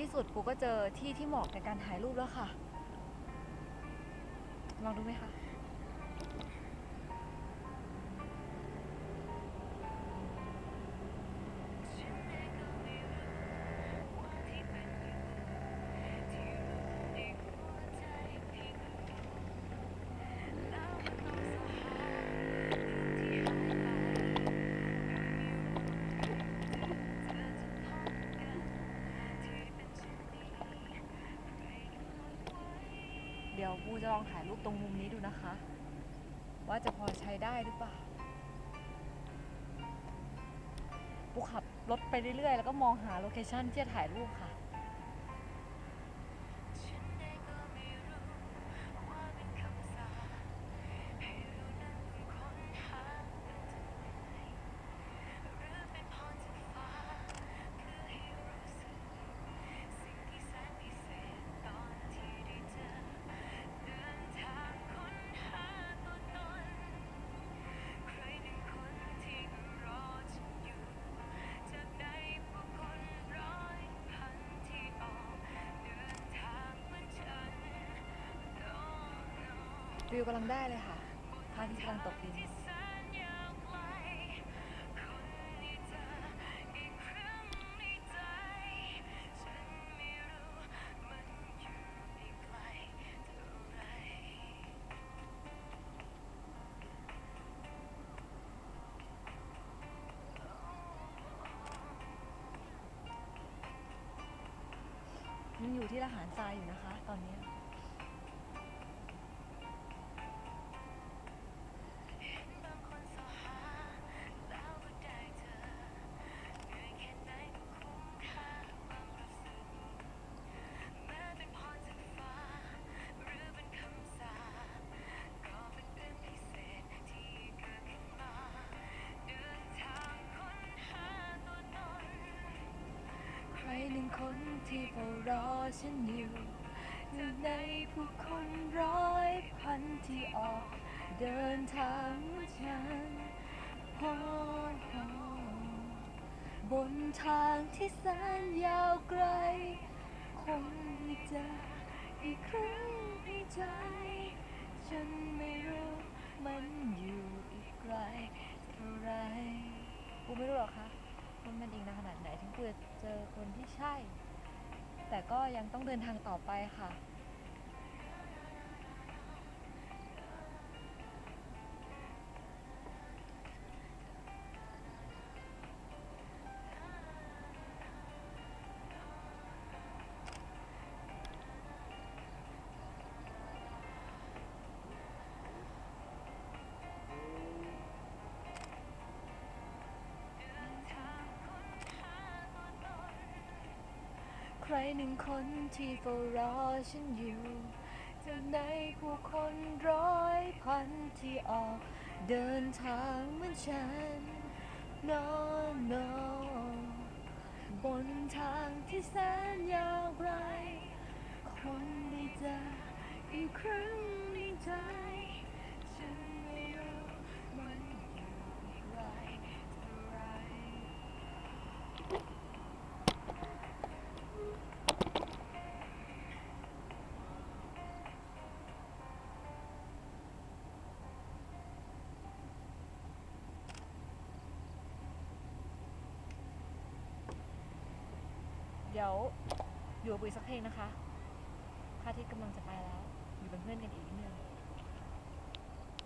ที่สุดกูก็เจอที่ที่เหมาะในการถ่ายรูปแล้วค่ะ ลองดูไหมคะ ดี๋ยวปูจะลองถ่ายรูปตรงมุมนี้ดูนะคะ ว่าจะพอใช้ได้หรือเปล่าปูขับรถไปเรื่อยๆ แล้วก็มองหาโลเคชั่นที่จะถ่ายรูปค่ะ วิวกำลังได้เลยค่ะพระอาทิตย์กำลังตกดินยังอยู่ที่ละหารทรายอยู่นะคะ ตอน รอฉันอยู่หนึ่งในผู้คนร้อยพันที่ออก เดินทางเหมือนฉันโอ้โหบนทางที่แสนยาวไกล คงไม่เจออีกครั้งในใจ ฉันไม่รู้มันอยู่อีกไกลเท่าไรกูไม่รู้หรอกคะว่ามันอีกนานขนาดไหนถึงกูจะเจอคนที่ใช่ แต่ก็ยังต้องเดินทางต่อไปค่ะ รหนึ่งคนที่เฝ้ารอฉันอยู่จากในผู้คนร้อยพันที่ออกเดินทางเหมือนฉัน no no บนทางที่แสนยาวไกลคนได้เจออีกครั้งในใจ เดี๋ยวอยู่กับปุ๋ยสักเพลงนะคะพระอาทิตย์กำลังจะไปแล้ว อยู่เป็นเพื่อนกันอีก